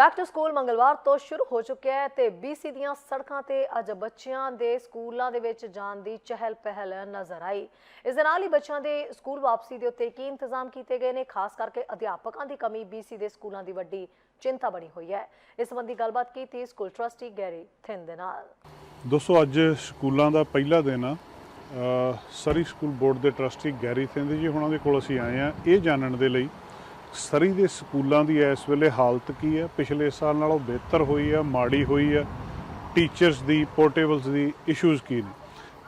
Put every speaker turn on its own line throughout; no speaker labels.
Back to school ਮੰਗਲਵਾਰ ਤੋਂ ਸ਼ੁਰੂ ਹੋ ਚੁੱਕਿਆ ਹੈ ਤੇ BC ਦੀਆਂ ਸੜਕਾਂ ਤੇ ਅੱਜ ਬੱਚਿਆਂ ਦੇ ਸਕੂਲਾਂ ਦੇ ਵਿੱਚ ਜਾਣ ਦੀ ਚਹਿਲ ਪਹਿਲ ਨਜ਼ਰ ਆਈ। ਇਸ ਦੇ ਨਾਲ ਹੀ ਬੱਚਿਆਂ ਦੇ ਸਕੂਲ ਵਾਪਸੀ ਦੇ ਉੱਤੇ ਕੀ ਇੰਤਜ਼ਾਮ ਕੀਤੇ ਗਏ ਨੇ? ਖਾਸ ਕਰਕੇ ਅਧਿਆਪਕਾਂ ਦੀ ਕਮੀ BC ਦੇ ਸਕੂਲਾਂ ਦੀ ਵੱਡੀ ਚਿੰਤਾ ਬਣੀ ਹੋਈ ਹੈ। ਇਸ ਸੰਬੰਧੀ ਗੱਲਬਾਤ ਕੀਤੀ ਸਕੂਲ ਟਰਸਟੀ ਗੈਰੀ ਥਿੰਦ ਦੇ ਨਾਲ।
ਦੋਸਤੋ, ਅੱਜ ਸਕੂਲਾਂ ਦਾ ਪਹਿਲਾ ਦਿਨ ਆ। ਸਰੀ ਸਕੂਲ ਬੋਰਡ ਦੇ ਟਰਸਟੀ ਗੈਰੀ ਥਿੰਦ ਜੀ ਹੁਣਾਂ ਦੇ ਕੋਲ ਅਸੀਂ ਆਏ ਆ ਇਹ ਜਾਣਨ ਦੇ ਲਈ ਸਰੀ ਦੇ ਸਕੂਲਾਂ ਦੀ ਇਸ ਵੇਲੇ ਹਾਲਤ ਕੀ ਹੈ? ਪਿਛਲੇ ਸਾਲ ਨਾਲੋਂ ਬਿਹਤਰ ਹੋਈ ਆ ਮਾੜੀ ਹੋਈ ਆ ਟੀਚਰਸ ਦੀ ਪੋਰਟੇਬਲਸ ਦੀ ਇਸ਼ੂਜ਼ ਕੀ ਨੇ?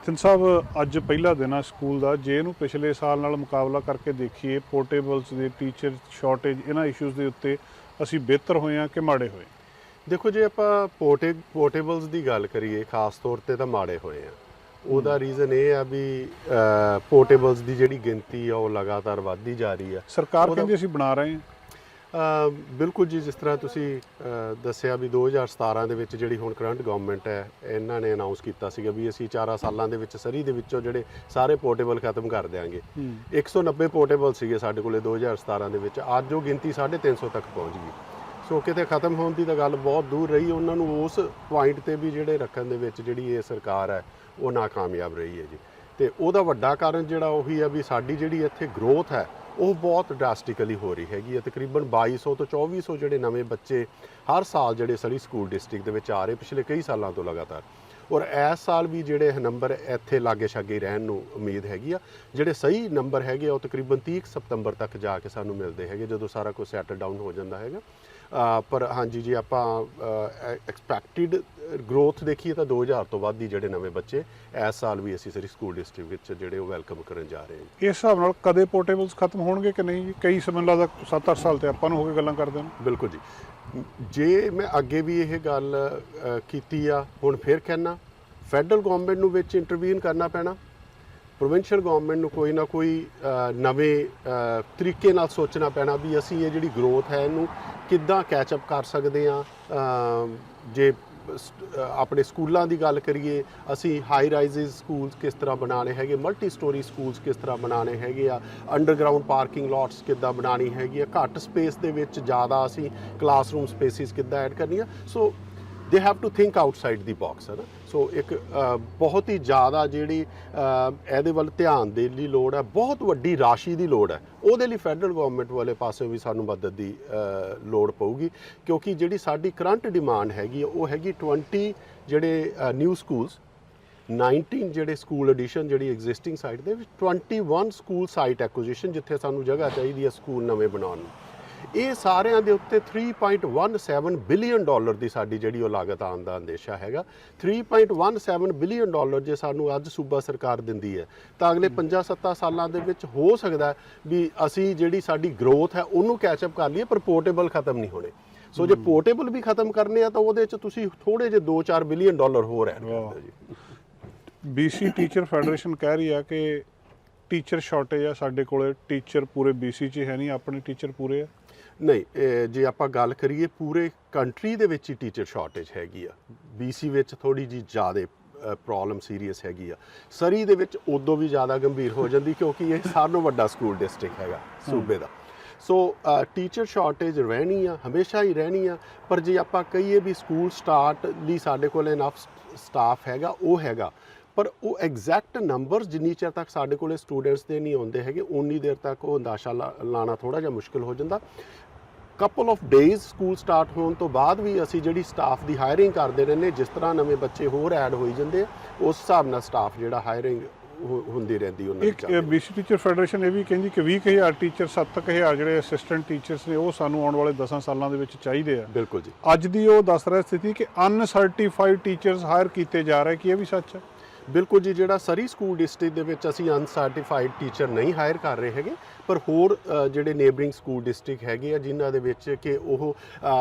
ਥਿੰਨ ਸਾਹਿਬ, ਅੱਜ ਪਹਿਲਾ ਦਿਨ ਆ ਸਕੂਲ ਦਾ। ਜੇ ਇਹਨੂੰ ਪਿਛਲੇ ਸਾਲ ਨਾਲ ਮੁਕਾਬਲਾ ਕਰਕੇ ਦੇਖੀਏ ਪੋਰਟੇਬਲਸ ਦੇ ਟੀਚਰ ਸ਼ਾਰਟੇਜ ਇਹਨਾਂ ਇਸ਼ੂਜ਼ ਦੇ ਉੱਤੇ ਅਸੀਂ ਬਿਹਤਰ ਹੋਏ ਆ ਕਿ ਮਾੜੇ ਹੋਏ?
ਦੇਖੋ, ਜੇ ਆਪਾਂ ਪੋਰਟੇ ਪੋਰਟੇਬਲਸ ਦੀ ਗੱਲ ਕਰੀਏ, ਖਾਸ ਤੌਰ ਤੇ ਤਾਂ ਮਾੜੇ ਹੋਏ ਆ। ਉਹਦਾ ਰੀਜ਼ਨ ਇਹ ਆ ਵੀ ਪੋਰਟੇਬਲਸ ਦੀ ਜਿਹੜੀ ਗਿਣਤੀ ਆ ਉਹ ਲਗਾਤਾਰ ਵੱਧਦੀ ਜਾ ਰਹੀ ਆ।
ਸਰਕਾਰ ਕਹਿੰਦੀ ਅਸੀਂ ਬਣਾ ਰਹੇ ਹਾਂ।
ਬਿਲਕੁਲ ਜੀ ਜਿਸ ਤਰ੍ਹਾਂ ਤੁਸੀਂ ਦੱਸਿਆ ਵੀ 2017 ਦੇ ਵਿੱਚ ਜਿਹੜੀ ਹੁਣ ਕਰੰਟ ਗਵਰਨਮੈਂਟ ਹੈ ਇਹਨਾਂ ਨੇ ਅਨਾਉਂਸ ਕੀਤਾ ਸੀਗਾ ਵੀ ਅਸੀਂ 4 ਸਾਲਾਂ ਦੇ ਵਿੱਚ ਸਰੀ ਦੇ ਵਿੱਚੋਂ ਜਿਹੜੇ ਸਾਰੇ ਪੋਰਟੇਬਲ ਖਤਮ ਕਰ ਦਿਆਂਗੇ। 190 ਪੋਰਟੇਬਲ ਸੀਗੇ ਸਾਡੇ ਕੋਲੇ 2017 ਦੇ ਵਿੱਚ ਅੱਜ ਉਹ ਗਿਣਤੀ 350 ਤੱਕ ਪਹੁੰਚ ਗਈ। ਸੋ ਕਿਤੇ ਖਤਮ ਹੋਣ ਦੀ ਤਾਂ ਗੱਲ ਬਹੁਤ ਦੂਰ ਰਹੀ। ਉਹਨਾਂ ਨੂੰ ਉਸ ਪੁਆਇੰਟ ਤੇ ਵੀ ਜਿਹੜੇ ਰੱਖਣ ਦੇ ਵਿੱਚ ਜਿਹੜੀ ਇਹ ਸਰਕਾਰ ਹੈ, ਉਹ ਨਾਕਾਮਯਾਬ ਰਹੀ ਹੈ ਜੀ। ਤੇ ਉਹਦਾ ਵੱਡਾ ਕਾਰਨ ਜਿਹੜਾ ਉਹੀ ਹੈ ਵੀ ਸਾਡੀ ਜਿਹੜੀ ਇੱਥੇ ਗਰੋਥ ਹੈ, ਉਹ ਬਹੁਤ ਡਰਾਸਟਿਕਲੀ ਹੋ ਰਹੀ ਹੈਗੀ ਹੈ। ਤਕਰੀਬਨ 2200 ਤੋਂ 2400 ਜਿਹੜੇ ਨਵੇਂ ਬੱਚੇ ਹਰ ਸਾਲ ਜਿਹੜੇ ਸੜੀ ਸਕੂਲ ਡਿਸਟ੍ਰਿਕਟ ਦੇ ਵਿੱਚ ਆ ਰਹੇ ਪਿਛਲੇ ਕਈ ਸਾਲਾਂ ਤੋਂ ਲਗਾਤਾਰ। ਔਰ ਇਸ ਸਾਲ ਵੀ ਜਿਹੜੇ ਇਹ ਨੰਬਰ ਇੱਥੇ ਲਾਗੇ ਛਾਗੇ ਰਹਿਣ ਨੂੰ ਉਮੀਦ ਹੈਗੀ ਆ। ਜਿਹੜੇ ਸਹੀ ਨੰਬਰ ਹੈਗੇ ਆ, ਉਹ ਤਕਰੀਬਨ 30 ਸਤੰਬਰ ਤੱਕ ਜਾ ਕੇ ਸਾਨੂੰ ਮਿਲਦੇ ਹੈਗੇ, ਜਦੋਂ ਸਾਰਾ ਕੁਝ ਸੈਟਲ ਡਾਊਨ ਹੋ ਜਾਂਦਾ ਹੈਗਾ। ਪਰ ਹਾਂਜੀ ਜੀ ਆਪਾਂ ਐਕਸਪੈਕਟਿਡ ਗਰੋਥ ਦੇਖੀਏ ਤਾਂ 2000 ਤੋਂ ਵੱਧ ਹੀ ਜਿਹੜੇ ਨਵੇਂ ਬੱਚੇ ਇਸ ਸਾਲ ਵੀ ਅਸੀਂ ਸਰੀ ਸਕੂਲ ਡਿਸਟ੍ਰਿਕਟ ਵਿੱਚ ਜਿਹੜੇ ਉਹ ਵੈਲਕਮ ਕਰਨ ਜਾ ਰਹੇ ਹਾਂ।
ਇਸ ਹਿਸਾਬ ਨਾਲ ਕਦੇ ਪੋਰਟੇਬਲਸ ਖਤਮ ਹੋਣਗੇ ਕਿ ਨਹੀਂ ਜੀ? ਕਈ ਸਮੇਂ ਲੱਗਦਾ 7-8 ਸਾਲ ਤੇ ਆਪਾਂ ਨੂੰ ਹੋ ਕੇ ਗੱਲਾਂ ਕਰਦੇ ਨੇ।
ਬਿਲਕੁਲ ਜੀ। ਜੇ ਮੈਂ ਅੱਗੇ ਵੀ ਇਹ ਗੱਲ ਕੀਤੀ ਆ ਹੁਣ ਫਿਰ ਕਹਿਣਾ ਫੈਡਰਲ ਗਵਰਨਮੈਂਟ ਨੂੰ ਵਿੱਚ ਇੰਟਰਵੀਨ ਕਰਨਾ ਪੈਣਾ। ਪ੍ਰੋਵਿੰਸ਼ੀਅਲ ਗਵਰਨਮੈਂਟ ਨੂੰ ਕੋਈ ਨਾ ਕੋਈ ਨਵੇਂ ਤਰੀਕੇ ਨਾਲ ਸੋਚਣਾ ਪੈਣਾ ਵੀ ਅਸੀਂ ਇਹ ਜਿਹੜੀ ਗਰੋਥ ਹੈ ਇਹਨੂੰ ਕਿੱਦਾਂ ਕੈਚ ਅਪ ਕਰ ਸਕਦੇ ਆ ਜੇ ਆਪਣੇ ਸਕੂਲਾਂ ਦੀ ਗੱਲ ਕਰੀਏ, ਅਸੀਂ ਹਾਈ ਰਾਈਜ਼ਸ ਸਕੂਲਸ ਕਿਸ ਤਰ੍ਹਾਂ ਬਣਾਉਣੇ ਹੈਗੇ ਮਲਟੀ ਸਟੋਰੀ ਸਕੂਲਸ ਕਿਸ ਤਰ੍ਹਾਂ ਬਣਾਉਣੇ ਹੈਗੇ ਆ ਅੰਡਰਗਰਾਉਂਡ ਪਾਰਕਿੰਗ ਲੋਟਸ ਕਿੱਦਾਂ ਬਣਾਉਣੀ ਹੈਗੀ ਆ, ਘੱਟ ਸਪੇਸ ਦੇ ਵਿੱਚ ਜ਼ਿਆਦਾ ਅਸੀਂ ਕਲਾਸਰੂਮ ਸਪੇਸਿਸ ਕਿੱਦਾਂ ਐਡ ਕਰਨੀਆਂ। So they have to think outside the box ਹੈ ਨਾ? ਸੋ ਇੱਕ ਬਹੁਤ ਹੀ ਜ਼ਿਆਦਾ ਜਿਹੜੀ ਇਹਦੇ ਵੱਲ ਧਿਆਨ ਦੇਣ ਦੀ ਲੋੜ ਹੈ, ਬਹੁਤ ਵੱਡੀ ਰਾਸ਼ੀ ਦੀ ਲੋੜ ਹੈ। ਉਹਦੇ ਲਈ ਫੈਡਰਲ ਗਵਰਨਮੈਂਟ ਵਾਲੇ ਪਾਸੇ ਵੀ ਸਾਨੂੰ ਮਦਦ ਦੀ ਲੋੜ ਪਊਗੀ, ਕਿਉਂਕਿ ਜਿਹੜੀ ਸਾਡੀ ਕਰੰਟ ਡਿਮਾਂਡ ਹੈਗੀ ਉਹ ਹੈਗੀ 20 ਜਿਹੜੇ ਨਿਊ ਸਕੂਲਸ 19 ਜਿਹੜੇ ਸਕੂਲ ਐਡੀਸ਼ਨ ਜਿਹੜੀ ਐਗਜ਼ਿਸਟਿੰਗ ਸਾਈਟ ਦੇ ਵਿੱਚ 21 ਸਕੂਲ ਸਾਈਟ ਐਕੁਜੀਸ਼ਨ ਜਿੱਥੇ ਸਾਨੂੰ ਜਗ੍ਹਾ ਚਾਹੀਦੀ ਹੈ ਸਕੂਲ ਨਵੇਂ ਬਣਾਉਣ ਨੂੰ। ਇਹ ਸਾਰਿਆਂ ਦੇ ਉੱਤੇ 3.17 ਬਿਲੀਅਨ ਡਾਲਰ ਦੀ ਸਾਡੀ ਜਿਹੜੀ ਉਹ ਲਾਗਤ ਆਉਣ ਦਾ ਅੰਦੇਸ਼ਾ ਹੈਗਾ। 3.17 ਬਿਲੀਅਨ ਡਾਲਰ ਜੇ ਸਾਨੂੰ ਅੱਜ ਸੂਬਾ ਸਰਕਾਰ ਦਿੰਦੀ ਹੈ, ਤਾਂ ਅਗਲੇ 5-7 ਸਾਲਾਂ ਦੇ ਵਿੱਚ ਹੋ ਸਕਦਾ ਵੀ ਅਸੀਂ ਜਿਹੜੀ ਸਾਡੀ ਗਰੋਥ ਹੈ ਉਹਨੂੰ ਕੈਚ ਅਪ ਕਰ ਲਈਏ, ਪਰ ਪੋਰਟੇਬਲ ਖਤਮ ਨਹੀਂ ਹੋਣੇ। ਸੋ ਜੇ ਪੋਰਟੇਬਲ ਵੀ ਖਤਮ ਕਰਨੇ ਆ, ਤਾਂ ਉਹਦੇ ਚ ਤੁਸੀਂ ਥੋੜੇ ਜਿਹੇ 2-4 ਬਿਲੀਅਨ ਡਾਲਰ ਹੋਰ ਐਡ ਕਰ ਦਿਓ ਜੀ।
BC ਟੀਚਰ ਫੈਡਰੇਸ਼ਨ ਕਹਿ ਰਹੀ ਆ ਕਿ ਟੀਚਰ ਸ਼ਾਰਟੇਜ ਆ, ਸਾਡੇ ਕੋਲੇ ਟੀਚਰ ਪੂਰੇ BC 'ਚ ਹੈ ਨਹੀਂ, ਆਪਣੇ ਟੀਚਰ ਪੂਰੇ ਆ।
ਨਹੀਂ ਜੇ ਆਪਾਂ ਗੱਲ ਕਰੀਏ ਪੂਰੇ ਕੰਟਰੀ ਦੇ ਵਿੱਚ ਹੀ ਟੀਚਰ ਸ਼ਾਰਟੇਜ ਹੈਗੀ ਆ। BC ਵਿੱਚ ਥੋੜੀ ਜੀ ਜ਼ਿਆਦਾ ਪ੍ਰੋਬਲਮ ਸੀਰੀਅਸ ਹੈਗੀ ਆ। ਸਰੀ ਦੇ ਵਿੱਚ ਉਦੋਂ ਵੀ ਜ਼ਿਆਦਾ ਗੰਭੀਰ ਹੋ ਜਾਂਦੀ ਕਿਉਂਕਿ ਇਹ ਸਾਰਿਆਂ ਨਾਲੋਂ ਵੱਡਾ ਸਕੂਲ ਡਿਸਟ੍ਰਿਕਟ ਹੈਗਾ, ਸੂਬੇ ਦਾ। ਸੋ ਟੀਚਰ ਸ਼ਾਰਟੇਜ ਰਹਿਣੀ ਆ, ਹਮੇਸ਼ਾ ਹੀ ਰਹਿਣੀ ਆ, ਪਰ ਜੇ ਆਪਾਂ ਕਹੀਏ ਵੀ ਸਕੂਲ ਸਟਾਰਟ ਲਈ ਸਾਡੇ ਕੋਲ ਇਨਫ ਸਟਾਫ ਹੈਗਾ, ਉਹ ਹੈਗਾ। ਪਰ ਉਹ ਐਗਜ਼ੈਕਟ ਨੰਬਰਸ ਜਿੰਨੀ ਚਿਰ ਤੱਕ ਸਾਡੇ ਕੋਲੇ ਸਟੂਡੈਂਟਸ ਦੇ ਨਹੀਂ ਆਉਂਦੇ ਹੈਗੇ ਉਨੀ ਦੇਰ ਤੱਕ ਉਹ ਅੰਦਾਜ਼ਾ ਲਾ- ਲਾਣਾ ਥੋੜਾ ਜਿਹਾ ਮੁਸ਼ਕਲ ਹੋ ਜਾਂਦਾ। Couple of days school start ਹੋਣ ਤੋਂ ਬਾਅਦ ਵੀ ਅਸੀਂ ਜਿਹੜੀ ਸਟਾਫ ਦੀ ਹਾਇਰਿੰਗ ਕਰਦੇ ਰਹਿੰਦੇ ਜਿਸ ਤਰ੍ਹਾਂ ਨਵੇਂ ਬੱਚੇ ਹੋਰ ਐਡ ਹੋਈ ਜਾਂਦੇ ਉਸ ਹਿਸਾਬ ਨਾਲ ਸਟਾਫ ਜਿਹੜਾ ਹਾਇਰਿੰਗ ਹੁੰਦੀ ਰਹਿੰਦੀ ਉਹਨਾਂ
ਇੱਕ
ਵਿੱਚ
BC ਟੀਚਰ ਫੈਡਰੇਸ਼ਨ ਇਹ ਵੀ ਕਹਿੰਦੀ ਕਿ 20000 ਟੀਚਰ 7000 ਜਿਹੜੇ ਅਸਿਸਟੈਂਟ ਟੀਚਰਸ ਨੇ ਉਹ ਸਾਨੂੰ ਆਉਣ ਵਾਲੇ 10 ਸਾਲਾਂ ਦੇ ਵਿੱਚ ਚਾਹੀਦੇ ਆ।
ਬਿਲਕੁਲ ਜੀ।
ਅੱਜ ਦੀ ਉਹ ਦੱਸ ਰਿਹਾ ਸਥਿਤੀ ਕਿ ਅਨਸਰਟੀਫਾਈਡ ਟੀਚਰਸ ਹਾਇਰ ਕੀਤੇ ਜਾ ਰਹੇ ਕਿ ਇਹ ਵੀ ਸੱਚ ਹੈ?
ਬਿਲਕੁਲ ਜੀ, ਜਿਹੜਾ ਸਰੀ ਸਕੂਲ ਡਿਸਟ੍ਰਿਕਟ ਦੇ ਵਿੱਚ ਅਸੀਂ ਅਨਸਰਟੀਫਾਈਡ ਟੀਚਰ ਨਹੀਂ ਹਾਇਰ ਕਰ ਰਹੇ ਹੈਗੇ, ਪਰ ਹੋਰ ਜਿਹੜੇ ਨੇਬਰਿੰਗ ਸਕੂਲ ਡਿਸਟ੍ਰਿਕਟ ਹੈਗੇ ਆ, ਜਿਨ੍ਹਾਂ ਦੇ ਵਿੱਚ ਕਿ ਉਹ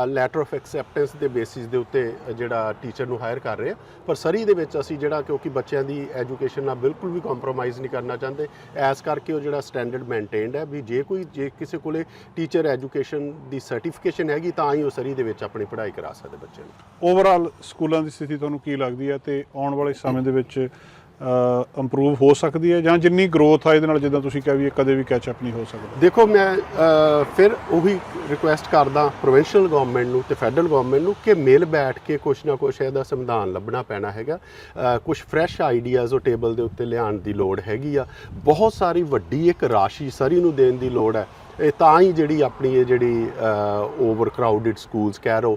ਲੈਟਰ ਆਫ ਐਕਸੈਪਟੈਂਸ ਦੇ ਬੇਸਿਸ ਦੇ ਉੱਤੇ ਜਿਹੜਾ ਟੀਚਰ ਨੂੰ ਹਾਇਰ ਕਰ ਰਹੇ ਆ। ਪਰ ਸਰੀ ਦੇ ਵਿੱਚ ਅਸੀਂ ਜਿਹੜਾ, ਕਿਉਂਕਿ ਬੱਚਿਆਂ ਦੀ ਐਜੂਕੇਸ਼ਨ ਨਾਲ ਬਿਲਕੁਲ ਵੀ ਕੰਪਰੋਮਾਈਜ਼ ਨਹੀਂ ਕਰਨਾ ਚਾਹੁੰਦੇ, ਐਸ ਕਰਕੇ ਉਹ ਜਿਹੜਾ ਸਟੈਂਡਰਡ ਮੇਨਟੇਨਡ ਹੈ ਵੀ ਜੇ ਕੋਈ, ਜੇ ਕਿਸੇ ਕੋਲੇ ਟੀਚਰ ਐਜੂਕੇਸ਼ਨ ਦੀ ਸਰਟੀਫਿਕੇਸ਼ਨ ਹੈਗੀ, ਤਾਂ ਹੀ ਉਹ ਸਰੀ ਦੇ ਵਿੱਚ ਆਪਣੀ ਪੜ੍ਹਾਈ ਕਰਾ ਸਕਦੇ ਬੱਚਿਆਂ ਨੂੰ।
ਓਵਰਆਲ ਸਕੂਲਾਂ ਦੀ ਸਥਿਤੀ ਤੁਹਾਨੂੰ ਕੀ ਲੱਗਦੀ ਹੈ? ਤੇ ਆਉਣ ਵਾਲੇ ਸਮੇਂ ਦੇ ਵਿੱਚ ਇੰਪਰੂਵ ਹੋ ਸਕਦੀ ਹੈ ਜਾਂ ਜਿੰਨੀ ਗਰੋਥ ਆ ਇਹਦੇ ਨਾਲ ਜਿੱਦਾਂ ਤੁਸੀਂ ਕਹਿ ਵੀ ਕਦੇ ਵੀ ਕੈਚ ਅਪ ਨਹੀਂ ਹੋ ਸਕਦਾ।
ਦੇਖੋ ਮੈਂ ਫਿਰ ਉਹੀ ਰਿਕੁਐਸਟ ਕਰਦਾ ਪ੍ਰੋਵਿੰਸ਼ੀਅਲ ਗਵਰਨਮੈਂਟ ਨੂੰ ਤੇ ਫੈਡਰਲ ਗਵਰਨਮੈਂਟ ਨੂੰ ਕਿ ਮਿਲ ਬੈਠ ਕੇ ਕੁਛ ਨਾ ਕੁਛ ਇਹਦਾ ਸੰਵਿਧਾਨ ਲੱਭਣਾ ਪੈਣਾ ਹੈਗਾ। ਅ, ਕੁਛ ਫਰੈਸ਼ ਆਈਡੀਆਜ਼ ਉਹ ਟੇਬਲ ਦੇ ਉੱਤੇ ਲਿਆਉਣ ਦੀ ਲੋੜ ਹੈਗੀ ਆ। ਬਹੁਤ ਸਾਰੀ ਵੱਡੀ ਇੱਕ ਰਾਸ਼ੀ ਸਰੀ ਨੂੰ ਦੇਣ ਦੀ ਲੋੜ ਹੈ। ਇਹ ਤਾਂ ਹੀ ਜਿਹੜੀ ਆਪਣੀ ਇਹ ਜਿਹੜੀ ਓਵਰ ਕਰਾਊਡਡ ਸਕੂਲਸ ਕਹਿ ਰੋ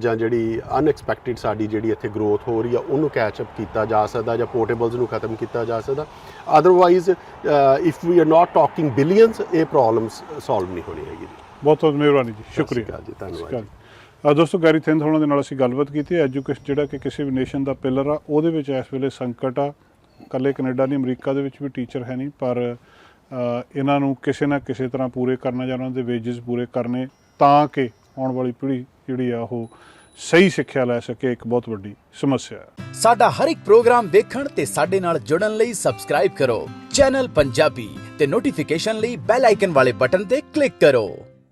ਜਾਂ ਜਿਹੜੀ ਅਨਐਕਸਪੈਕਟਿਡ ਸਾਡੀ ਜਿਹੜੀ ਇੱਥੇ ਗਰੋਥ ਹੋ ਰਹੀ ਆ ਉਹਨੂੰ ਕੈਚ ਅਪ ਕੀਤਾ ਜਾ ਸਕਦਾ ਜਾਂ ਪੋਰਟੇਬਲਸ ਨੂੰ ਖਤਮ ਕੀਤਾ ਜਾ ਸਕਦਾ। Otherwise if we are not talking billions ਇਹ ਪ੍ਰੋਬਲਮਸ ਸੋਲਵ ਨਹੀਂ ਹੋਣੀ ਹੈਗੀ
ਬਹੁਤ ਬਹੁਤ ਮਿਹਰਬਾਨੀ ਜੀ ਸ਼ੁਕਰੀਆ।
ਜੀ, ਧੰਨਵਾਦ
ਦੋਸਤੋ ਗੈਰੀ ਥਿੰਦ ਹੋਣਾ ਦੇ ਨਾਲ ਅਸੀਂ ਗੱਲਬਾਤ ਕੀਤੀ। ਐਜੂਕੇਸ਼ਨ ਜਿਹੜਾ ਕਿ ਕਿਸੇ ਵੀ ਨੇਸ਼ਨ ਦਾ ਪਿਲਰ ਆ ਉਹਦੇ ਵਿੱਚ ਇਸ ਵੇਲੇ ਸੰਕਟ ਆ। ਕੱਲੇ ਕੈਨੇਡਾ ਨਹੀਂ ਅਮਰੀਕਾ ਦੇ ਵਿੱਚ ਵੀ ਟੀਚਰ ਹੈ ਨਹੀਂ ਪਰ ਇਹਨਾਂ ਨੂੰ ਕਿਸੇ ਨਾ ਕਿਸੇ ਤਰ੍ਹਾਂ ਪੂਰੇ ਕਰਨਾ ਜਾਂ ਉਹਨਾਂ ਦੇ ਵੇਜਸ ਪੂਰੇ ਕਰਨੇ ਤਾਂ ਕਿ ਆਉਣ ਵਾਲੀ ਪੀੜ੍ਹੀ ਜਿਹੜੀ ਆ ਉਹ ਸਹੀ ਸਿੱਖਿਆ ਲੈ ਸਕੇ, ਇੱਕ ਬਹੁਤ ਵੱਡੀ ਸਮੱਸਿਆ ਹੈ।
ਸਾਡਾ ਹਰ ਇੱਕ ਪ੍ਰੋਗਰਾਮ ਦੇਖਣ ਤੇ ਸਾਡੇ ਨਾਲ ਜੁੜਨ ਲਈ ਸਬਸਕ੍ਰਾਈਬ ਕਰੋ। ਚੈਨਲ ਪੰਜਾਬੀ ਤੇ ਨੋਟੀਫਿਕੇਸ਼ਨ ਲਈ ਬੈਲ ਆਈਕਨ ਵਾਲੇ ਬਟਨ ਤੇ ਕਲਿੱਕ ਕਰੋ।